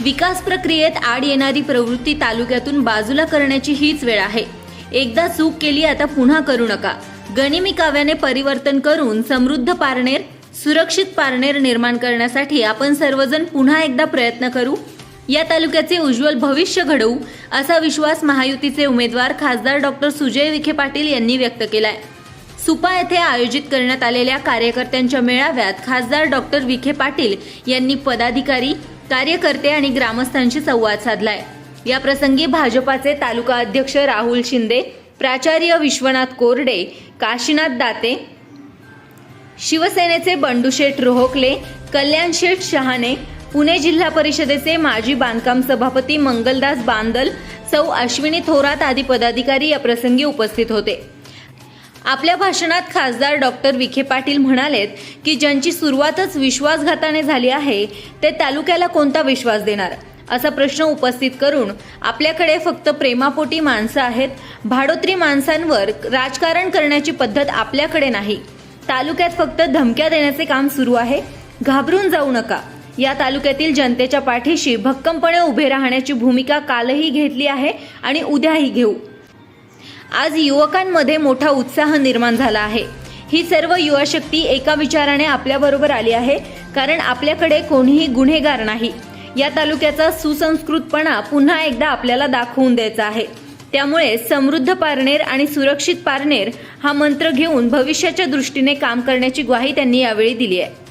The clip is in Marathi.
विकास प्रक्रियेत आड येणारी प्रवृत्ती तालुक्यातून बाजूला करण्याची हीच वेळ आहे. एकदा चूक केली आता पुन्हा करू नका. गनिमी काव्याने परिवर्तन करून समृद्ध पारनेर सुरक्षित पारनेर निर्माण करण्यासाठी आपण सर्वजण पुन्हा एकदा प्रयत्न करू. या तालुक्याचे उज्ज्वल भविष्य घडवू असा विश्वास महायुतीचे उमेदवार खासदार डॉक्टर सुजय विखे पाटील यांनी व्यक्त केलाय. सुपा येथे आयोजित करण्यात आलेल्या कार्यकर्त्यांच्या मेळाव्यात खासदार डॉक्टर विखे पाटील यांनी पदाधिकारी कार्यकर्ते आणि ग्रामस्थांशी संवाद साधलाय. या प्रसंगी भाजपाचे तालुका अध्यक्ष राहुल शिंदे प्राचार्य विश्वनाथ कोरडे काशीनाथ दाते शिवसेनेचे बंडूशेठ रोहकले कल्याणशेठ शहाणे पुणे जिल्हा परिषदेचे माजी बांधकाम सभापती मंगलदास बांदल सौ अश्विनी थोरात आदी पदाधिकारी या प्रसंगी उपस्थित होते. आपल्या भाषणात खासदार डॉक्टर विखे पाटील म्हणालेत की ज्यांची सुरुवातच विश्वासघाताने झाली आहे ते तालुक्याला कोणता विश्वास देणार? असा प्रश्न उपस्थित करून आपल्याकडे फक्त प्रेमापोटी माणसं आहेत. भाडोत्री माणसांवर राजकारण करण्याची पद्धत आपल्याकडे नाही. तालुक्यात फक्त धमक्या देण्याचे काम सुरू आहे. घाबरून जाऊ नका. या तालुक्यातील जनतेच्या पाठीशी भक्कमपणे उभे राहण्याची भूमिका कालही घेतली आहे आणि उद्याही घेऊ. आज युवकांमध्ये मोठा उत्साह निर्माण झाला आहे. ही सर्व युवा शक्ती एका विचाराने आपल्याबरोबर आली आहे कारण आपल्याकडे कोणीही गुन्हेगार नाही. या तालुक्याचा सुसंस्कृतपणा पुन्हा एकदा आपल्याला दाखवून द्यायचा आहे. त्यामुळे समृद्ध पारनेर आणि सुरक्षित पारनेर हा मंत्र घेऊन भविष्याच्या दृष्टीने काम करण्याची ग्वाही त्यांनी यावेळी दिली आहे.